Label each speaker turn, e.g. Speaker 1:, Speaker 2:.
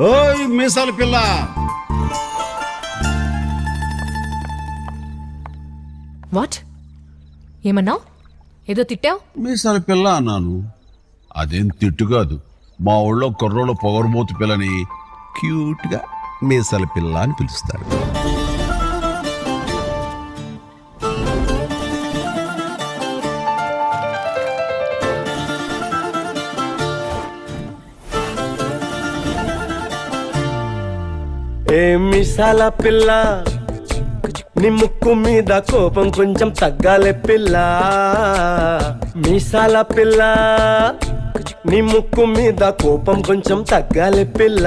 Speaker 1: ఓయ్ మీసాల పిల్ల.
Speaker 2: వాట్? ఏమన్నావు? ఏదో తిట్టావు?
Speaker 1: మీసాల పిల్ల అన్నాను. అదేం తిట్టు కాదు. మా ఊళ్ళో కుర్రోళ్ళ పొగరబోతు పిల్లని క్యూట్గా మీసాల పిల్ల అని పిలుస్తారు.
Speaker 3: ఏ మిసాల పిల్ల? నీ ముక్కు మీద కోపం కొంచెం తగ్గాలే పిల్ల. మీసాల పిల్ల? నీ ముక్కు మీద కోపం కొంచెం తగ్గాలే పిల్ల.